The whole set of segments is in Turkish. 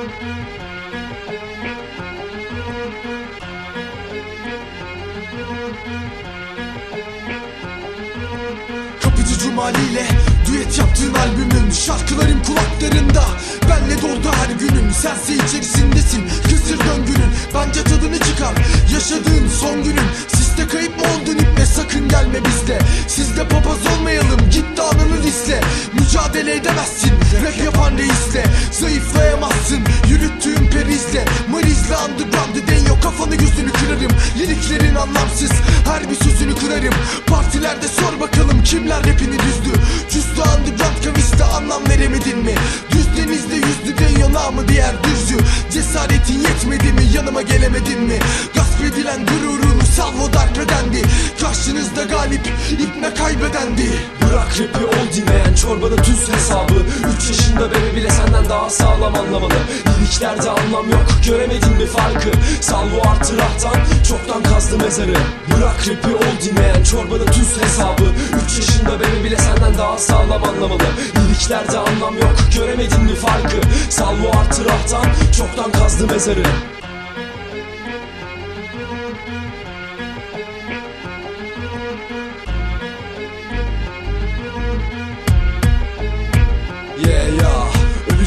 Kapıcı Cumali ile düet yaptığın albümün Şarkılarım kulaklarında. Benle doldu her günün. Sense içerisindesin. Kısır döngünün. Bence tadını çıkar. Yaşadığın son günün. Siste kayıp mı oldun iple Sakın gelme bizle Sizde papaz olmayalım. Git dağınını liste. Mücadele edemezsin Liriklerin anlamsız Her bir sözünü kırarım. Partilerde sor bakalım Kimler rapini düzdü? Cüzdü underground kaviste anlam veremedin mi? Düz denizde yüzdü deniyor namı diğer düzcü Cesaretin yetmedi mi? Yanıma gelemedin mi? Gasp edilen gururunu salvo darp edendi. Karşınızda galip ipne kaybedendi. Bırak rapi çorbada tuz hesabı. 3 yaşında bebe bile senden daha sağlam anlamalı. Liriklerde anlam yok göremedin mi farkı? Salvo artı rahtan çoktan kazdı mezarı. Bırak rapi ol dinleyen çorbada tuz hesabı. 3 yaşında bebe bile senden daha sağlam anlamalı. Liriklerde anlam yok göremedin mi farkı? Salvo artı rahtan çoktan kazdı mezarı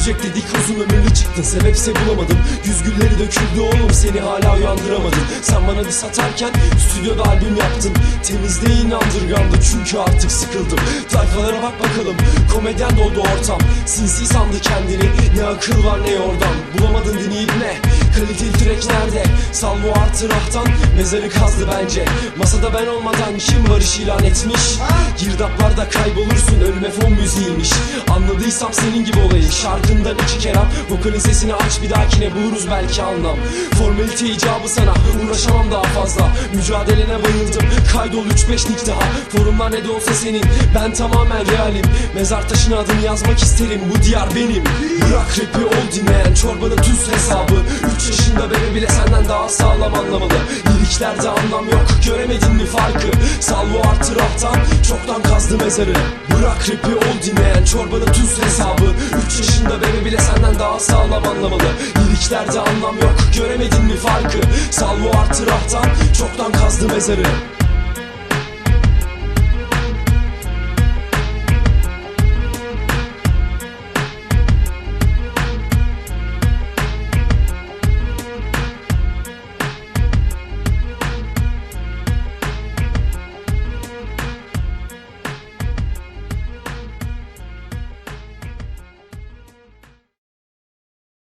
Ölecek dedik uzun ömürlü çıktın. Sebepse bulamadım. Yüz gülleri döküldü oğlum Seni hala uyandıramadım. Sen bana bir satarken Stüdyoda albüm yaptın. Temizleyin underground'ı Çünkü artık sıkıldım. Tayfalara bak bakalım Komedyen doldu ortam. Sinsi sandı kendini Ne akıl var ne yordam Bulamadın dinleyip ne Kaliteli track nerede? Salvo artı rahtan Mezarı kazdı bence. Masada ben olmadan Kim barış ilan etmiş? Girdaplarda kaybolursun Ölüme fon müziğiymiş. Anladıysam senin gibi olayı Şarkından iki kelam. Vokalin sesini aç bir dahakine buluruz belki anlam. Formalite icabı sana Uğraşamam daha fazla. Mücadelene bayıldım Kaydol 3-5 nick daha. Forumlar ne de olsa senin Ben tamamen realim. Mezar taşına adını yazmak isterim Bu diyar benim. Bırak rapi ol dinleyen Çorbada tuz hesabı 3 yaşında bebe bile senden daha sağlam anlamalı. Liriklerde anlam yok Göremedin mi farkı? Salvo artı rahtan Çoktan kazdı mezarı. Bırak rapi ol dinleyen Çorbada tuz hesabı. 3 yaşında bebe bile senden daha sağlam anlamalı. Liriklerde anlam yok Göremedin mi farkı? Salvo artı rahtan Çoktan kazdı mezarı